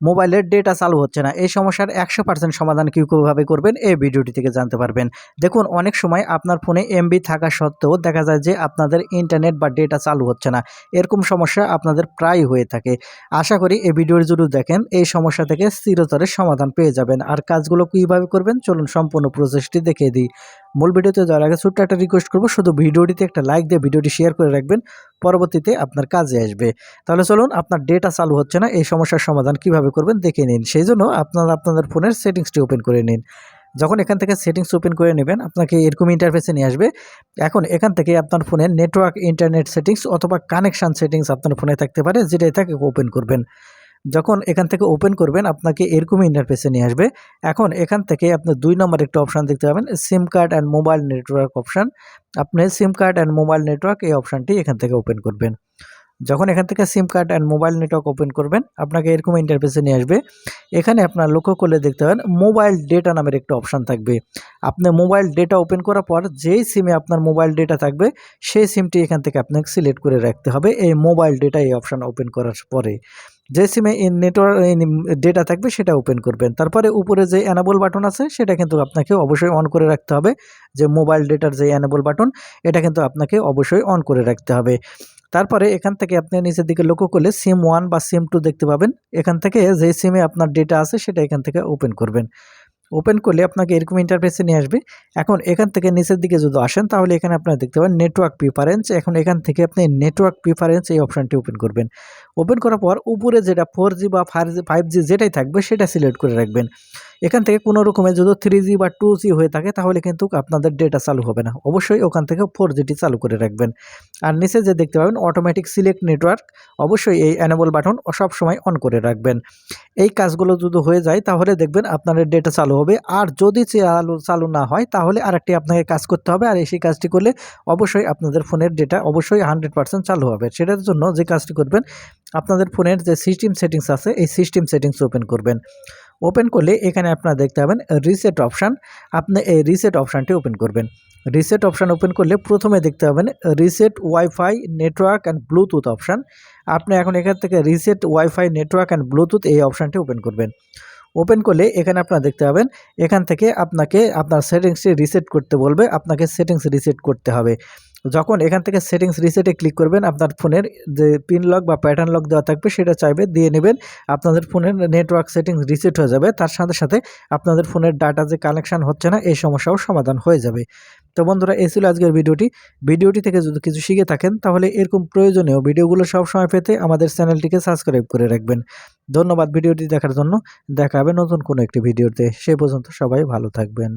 মোবাইলের ডেটা চালু হচ্ছে না। এই সমস্যার একশো পার্সেন্ট সমাধান কী কীভাবে করবেন এই ভিডিওটি থেকে জানতে পারবেন। দেখুন, অনেক সময় আপনার ফোনে এমবি থাকা সত্ত্বেও দেখা যায় যে আপনাদের ইন্টারনেট বা ডেটা চালু হচ্ছে না। এরকম সমস্যা আপনাদের প্রায় হয়ে থাকে। আশা করি এই ভিডিওর যদি দেখেন, এই সমস্যা থেকে স্থিরতরের সমাধান পেয়ে যাবেন। আর কাজগুলো কীভাবে করবেন, চলুন সম্পূর্ণ প্রসেসটি দেখিয়ে দিই। মূল ভিডিওতে যাওয়ার আগে ছোট্ট একটা রিকোয়েস্ট করব, শুধু ভিডিওটিতে একটা লাইক দিয়ে ভিডিওটি শেয়ার করে রাখবেন, পরবর্তীতে আপনার কাজে আসবে। তাহলে চলুন, আপনার ডেটা চালু হচ্ছে না, এই সমস্যার সমাধান কীভাবে করবেন দেখে নিন। সেই জন্য আপনারা আপনাদের ফোনের সেটিংসটি ওপেন করে নিন। যখন এখান থেকে সেটিংস ওপেন করে নেবেন, আপনাকে এরকম ইন্টারফেসে নিয়ে আসবে। এখন এখান থেকে আপনার ফোনের নেটওয়ার্ক ইন্টারনেট সেটিংস অথবা কানেকশান সেটিংস আপনার ফোনে থাকতে পারে, যেটাই থাকে ওপেন করবেন। যখন এখান থেকে ওপেন করবেন, আপনাকে এরকম ইন্টারফেসে নিয়ে আসবে। এখন এখান থেকে আপনি দুই নম্বর একটা অপশান দেখতে পাবেন SIM card and mobile network option আপনি SIM card and mobile network এই অপশানটি এখান থেকে ওপেন করবেন। যখন এখান থেকে SIM card and mobile network open করবেন, আপনাকে এরকম ইন্টারফেসে নিয়ে আসবে। এখানে আপনার লক্ষ্য করলে দেখতে পাবেন মোবাইল ডেটা নামের একটা অপশান থাকবে। আপনি মোবাইল ডেটা ওপেন করার পর যেই সিমে আপনার মোবাইল ডেটা থাকবে, সেই সিমটি এখান থেকে আপনাকে সিলেক্ট করে রাখতে হবে, এই মোবাইল ডেটা এই অপশান ওপেন করার পরে। যে সিমে ইন নেটওয়ার্ক ডেটা থাকবে সেটা ওপেন করবেন। তারপরে উপরে যে অ্যানাবল বাটন আছে, সেটা কিন্তু আপনাকে অবশ্যই অন করে রাখতে হবে। যে মোবাইল ডেটার যে অ্যানাবল বাটন এটা কিন্তু আপনাকে অবশ্যই অন করে রাখতে হবে। তারপরে এখান থেকে আপনি নিচের দিকে লক্ষ্য করলে সিম ওয়ান বা সিম টু দেখতে পাবেন। এখান থেকে যে সিমে আপনার ডেটা আছে, সেটা এখান থেকে ওপেন করবেন। ওপেন করলে আপনাকে এরকম ইন্টারফেসে নিয়ে আসবে। এখন এখান থেকে নিচের দিকে যদি আসেন, তাহলে এখানে আপনারা দেখতে পাবেন নেটওয়ার্ক প্রিফারেন্স এখন এখান থেকে আপনি নেটওয়ার্ক প্রিফারেন্স এই অপশানটি ওপেন করবেন। ওপেন করার পর উপরে যেটা ফোর বা ফাইভ যেটাই থাকবে, সেটা সিলেক্ট করে রাখবেন। এখান থেকে কোনো রকমের যদি থ্রি জি বা টু জি হয়ে থাকে, তাহলে কিন্তু আপনাদের ডেটা চালু হবে না। অবশ্যই ওখান থেকে ফোর জিটি চালু করে রাখবেন। আর নিচে যে দেখতে পাবেন অটোমেটিক সিলেক্ট নেটওয়ার্ক অবশ্যই এই অ্যানেবল বাটন সবসময় অন করে রাখবেন। এই কাজগুলো যদি হয়ে যায়, তাহলে দেখবেন আপনাদের ডেটা চালু হবে। আর যদি চালু চালু না হয়, তাহলে আরেকটি আপনাকে কাজ করতে হবে। আর সেই কাজটি করলে অবশ্যই আপনাদের ফোনের ডেটা অবশ্যই হান্ড্রেড পার্সেন্ট চালু হবে। সেটার জন্য যে কাজটি করবেন, আপনাদের ফোনের যে সিস্টেম সেটিংস আছে, এই সিস্টেম সেটিংস ওপেন করবেন। ওপেন করলে এখানে আপনারা দেখতে পাবেন রিসেট অপশান আপনি এই রিসেট অপশানটি ওপেন করবেন। রিসেট অপশান ওপেন করলে প্রথমে দেখতে পাবেন reset wifi network and Bluetooth option আপনি এখন এখান থেকে reset wifi network and Bluetooth এই অপশানটি ওপেন করবেন। ওপেন করলে এখানে আপনারা দেখতে পাবেন এখান থেকে আপনাকে আপনার সেটিংসটি রিসেট করতে বলবে। আপনাকে সেটিংস রিসেট করতে হবে। যখন এখান থেকে সেটিংস রিসেটে ক্লিক করবেন, আপনার ফোনের যে পিন লক বা প্যাটার্ন লক দেওয়া থাকবে, সেটা চাইবে, দিয়ে নেবেন। আপনাদের ফোনের নেটওয়ার্ক সেটিংস রিসেট হয়ে যাবে। তার সাথে সাথে আপনাদের ফোনের ডাটা যে কানেকশান হচ্ছে না, এই সমস্যাও সমাধান হয়ে যাবে। তো বন্ধুরা, এই ছিল আজকের ভিডিওটি। ভিডিওটি থেকে যদি কিছু শিখে থাকেন, তাহলে এরকম প্রয়োজনীয় ভিডিওগুলো সবসময় পেতে আমাদের চ্যানেলটিকে সাবস্ক্রাইব করে রাখবেন। ধন্যবাদ ভিডিওটি দেখার জন্য। দেখা হবে নতুন কোনো একটি ভিডিওতে। সে পর্যন্ত সবাই ভালো থাকবেন।